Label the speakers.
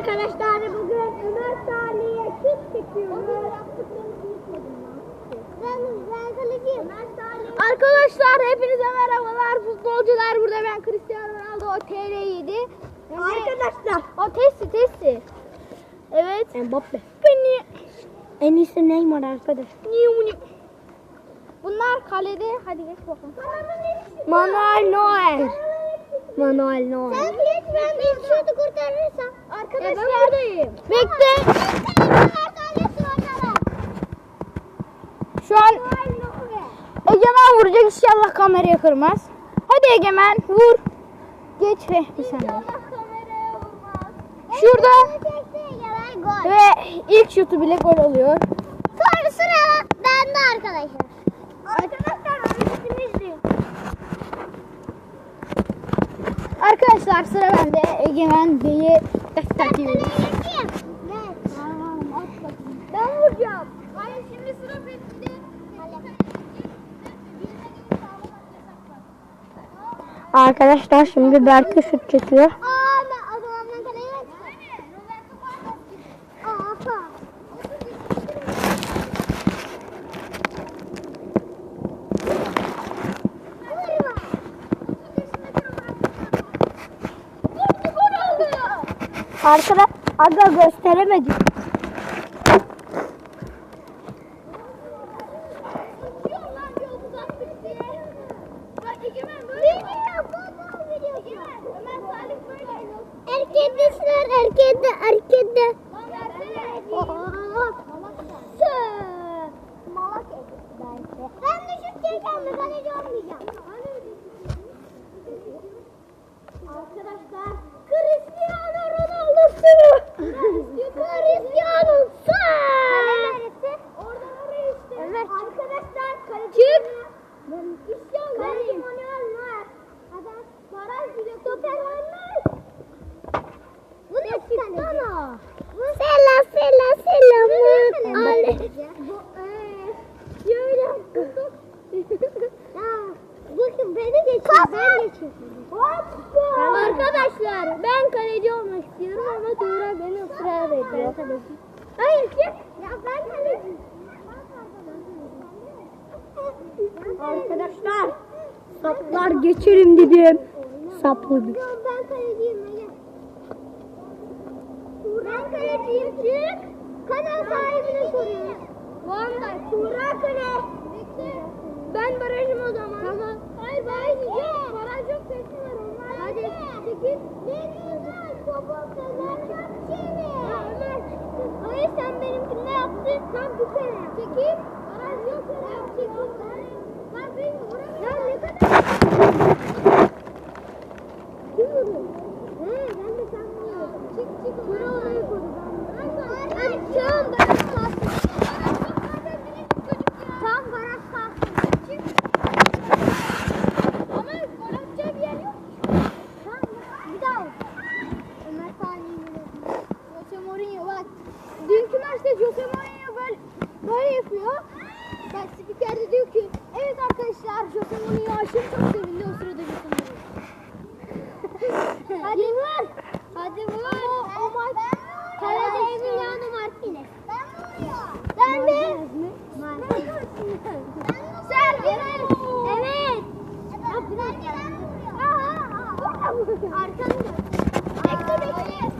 Speaker 1: arkadaşlar bugün Ömer Salih'e şut çekiyoruz.
Speaker 2: Arkadaşlar hepinize merhabalar. Futbolcular burada ben Cristiano Ronaldo o TL7. Arkadaşlar. O Tessi Tessi. Evet.
Speaker 3: Mbappe.
Speaker 2: Beni.
Speaker 3: En iyisi Neymar arkadaş.
Speaker 2: Bunlar kalede. Hadi geç bakalım.
Speaker 1: Manuel Neuer.
Speaker 3: Manuel Neuer. Sen
Speaker 1: geç ben bir şutu kurtarırsam.
Speaker 2: Arkadaşlar. ben buradayım. Bekle. Şu an Egemen vuracak inşallah kameraya kırmaz. Hadi Egemen vur. Geç ve bir saniye. Şurada ve ilk şutu bile gol oluyor.
Speaker 1: Sonra sıra bende arkadaşlar.
Speaker 2: Arkadaşlar. Arkadaşlar sıra bende. Egemen Bey'i ediyor. Ben vuracağım. Hayır şimdi sıra bende.
Speaker 3: Arkadaşlar şimdi Berke şut çekiyor.
Speaker 1: Aa ben o zaman ben kaleye Aa.
Speaker 3: Arkada aga gösteremedim.
Speaker 2: Erkekler
Speaker 1: erkekte erkekte. Ben de şut çekeceğim de kaleci olmayacağım.
Speaker 2: Arkadaşlar Cristiano Ronaldo'su. Cristiano Oradan oraya işte. Evet.
Speaker 1: Arkadaşlar kaleci.
Speaker 2: Çık. Cristiano Kaleci
Speaker 1: Manuel Neuer. Hadi
Speaker 2: baraj bile stoper Neuer.
Speaker 1: Bu ne sana? Sela sela sela. Ale.
Speaker 2: Bu eee. Şöyle yaptık. Hoppa. Arkadaşlar ben kaleci olmak istiyorum ama Tuğra beni ısrar ediyor. Hayır çık.
Speaker 1: Ya ben kaleciyim. Arkadaşlar saplar geçerim dedim. Saplı bir. Ben kaleciyim. Ben kaleciyim
Speaker 2: çık.
Speaker 1: Kanal sahibine soruyoruz.
Speaker 2: Vallahi Tuğra
Speaker 1: kale.
Speaker 2: Ben barajım o zaman. Tamam. Hayır baraj yok. Baraj yok sesi var onlar. Hadi.
Speaker 1: Çekil. Ne güzel. Topu kadar çok çevir. Ya
Speaker 2: Ömer. Hayır sen benimkinde
Speaker 1: Tam bir kere. Çekil.
Speaker 2: Baraj yok. Yap çekil.
Speaker 1: Ben benim vuramıyorum. Ya ne
Speaker 2: kadar. Kim vuruyor?
Speaker 1: He ben de sen vuruyorsun.
Speaker 2: Çık çık. Koru.
Speaker 1: Hadi şu an baraj
Speaker 2: kalsın. Tam
Speaker 1: baraj kalsın. Çık.
Speaker 2: Ama atacağı bir yer yok.
Speaker 1: Tamam bir daha. Ömer Salih'in
Speaker 2: Jose Mourinho bak. Dünkü maçta Jose Mourinho böyle, böyle yapıyor. Ben spiker de diyor ki evet arkadaşlar Jose Mourinho aşırı çok sevindi o sırada bir sanırım. Hadi vur. Hadi vur. O, o maç.
Speaker 1: Kalede Emiliano Martinez. Ben vuruyorum.
Speaker 2: Sen de. Martinez.
Speaker 1: Sergio.
Speaker 2: Evet.
Speaker 1: Ben vuruyorum.
Speaker 2: Aha.
Speaker 1: Arkamda. Bekle bekle.